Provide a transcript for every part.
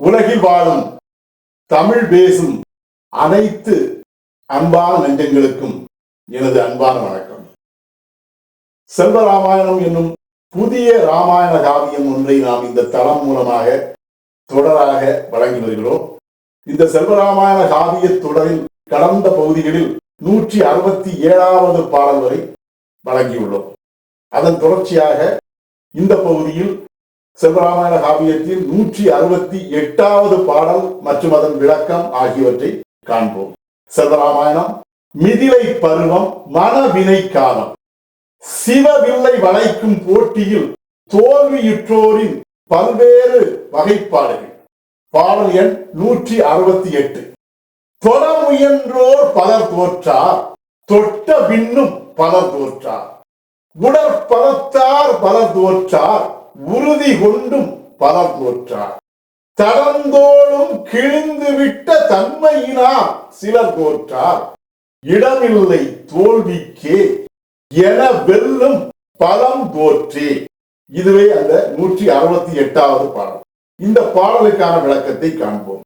உலகில் வாழும் தமிழ் பேசும் அனைத்து அன்பான நெஞ்சங்களுக்கும் எனது அன்பான வணக்கம். செல்வராமாயணம் என்னும் புதிய ராமாயண காவியம் ஒன்றை நாம் இந்த தளம் மூலமாக தொடராக வழங்கி வருகிறோம். இந்த செல்வராமாயண காவிய தொடரில் கடந்த பகுதிகளில் நூற்றி அறுபத்தி ஏழாவது பாடல் வரை வழங்கியுள்ளோம். அதன் தொடர்ச்சியாக இந்த பகுதியில் செல்வராமாயண காவியத்தின் நூற்றி அறுபத்தி எட்டாவது பாடல் மற்றும் அதன் விளக்கம் ஆகியவற்றை காண்போம். செல்வராமாயணம் மிதிலை பருவம் மனவினை காலம். சிவவில்லை வளைக்கும் போட்டியில் தோல்வியுற்றோரின் பல்வேறு வகைப்பாடுகள். பாடல் எண் நூற்றி அறுபத்தி எட்டு. தொட முயன்றோர் பலர் தோற்றார் தொட்ட பின்னும் பலர் தோற்றார். உடற்பலத்தார் பலர் தோற்றார் உறுதி கொண்டும் பலர் தோற்றார் தடந்தோளும் கிழிந்து விட்ட தன்மையினால் சிலர் தோற்றார் இடமில்லை தோல்விக்கே என வெல்லும் பலம் தோற்றே இதுவே அந்த நூற்றி அறுபத்தி எட்டாவது பாடல். இந்த பாடலுக்கான விளக்கத்தை காண்போம்.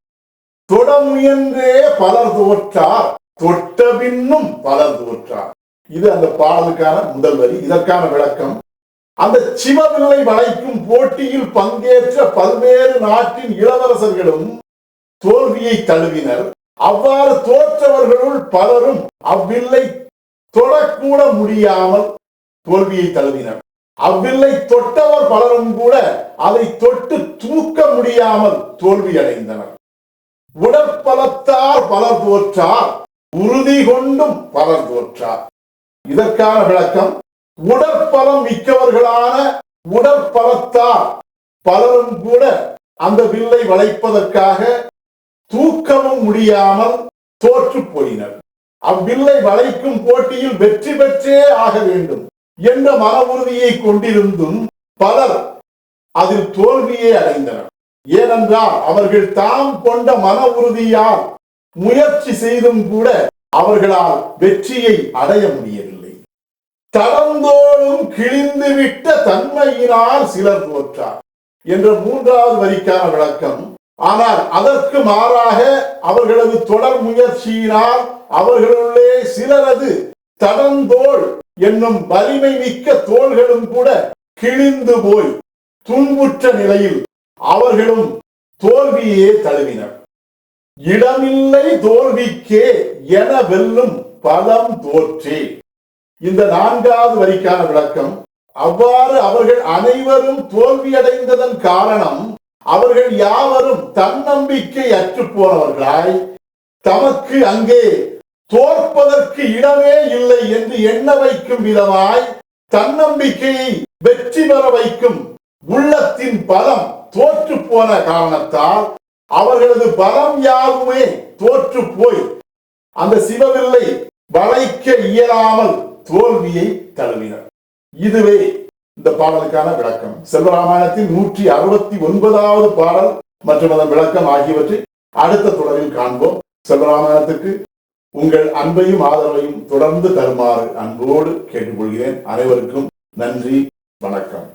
தொட முயன்றே பலர் தோற்றார் தொட்ட பின்னும் பலர் தோற்றார். இது அந்த பாடலுக்கான முதல் வரி. இதற்கான விளக்கம் அந்த சிவவில்லை வளைக்கும் போட்டியில் பங்கேற்ற பல்வேறு நாட்டின் இளவரசர்களும் தோல்வியை தழுவினர். அவ்வாறு தோற்றவர்களுள் பலரும் அவ்வில்லை தொடக்கூட முடியாமல் தோல்வியை தழுவினர். அவ்வில்லை தொட்டவர் பலரும் கூட அதை தொட்டு தூக்க முடியாமல் தோல்வி அடைந்தனர் உடற்பலத்தார் பலர் தோற்றார் உறுதி கொண்டும் பலர் தோற்றார். இதற்கான விளக்கம் உடற்பலம் மிக்கவர்களான உடற்பலத்தார் பலரும் கூட அந்த வில்லை வளைப்பதற்காக தூக்கவும் முடியாமல் தோற்று போயினர். அவ்வில்லை வளைக்கும் போட்டியில் வெற்றி பெற்றே ஆக வேண்டும் என்ற மன உறுதியை கொண்டிருந்தும் பலர் அதில் தோல்வியே அடைந்தனர். ஏனென்றால் அவர்கள் தாம் கொண்ட மன உறுதியால் முயற்சி செய்தும் கூட அவர்களால் வெற்றியை அடைய முடியவில்லை. தடந்தோளும் கிழிந்து விட்ட தன்மையினால் சிலர் தோற்றார். என்ற மூன்றாவது வரிக்கான விளக்கம் ஆனால் அதற்கு மாறாக அவர்களது தொடர் முயற்சியினால் அவர்களுள்ளே சிலரது தடந்தோள் என்னும் வலிமை மிக்க தோள்களும் கூட கிழிந்து போய் துன்புற்ற நிலையில் அவர்களும் தோல்வியே தழுவினர். இடமில்லை தோல்விக்கே என வெல்லும் பலம் தோற்றே. இந்த நான்காவது வரிக்கான விளக்கம் அவ்வாறு அவர்கள் அனைவரும் தோல்வியடைந்ததன் காரணம் அவர்கள் யாவரும் தன்னம்பிக்கை அற்று போனவர்களாய் தமக்கு அங்கே தோற்பதற்கு இடமே இல்லை என்று எண்ண வைக்கும் விதமாய் தன்னம்பிக்கையை வெற்றி பெற வைக்கும் உள்ளத்தின் பலம் தோற்று போன காரணத்தால் அவர்களது பலம் யாருமே தோற்று போய் அந்த சிவவில்லை வளைக்க இயலாமல் தோல்வியை தழுவினர். இதுவே இந்த பாடலுக்கான விளக்கம். செல்வராமாயணத்தின் நூற்றி அறுபத்தி ஒன்பதாவது பாடல் மற்றும் அதன் விளக்கம் ஆகியவற்றை அடுத்த தொடரில் காண்போம். செல்வராமாயணத்துக்கு உங்கள் அன்பையும் ஆதரவையும் தொடர்ந்து தருமாறு அன்போடு கேட்டுக்கொள்கிறேன். அனைவருக்கும் நன்றி வணக்கம்.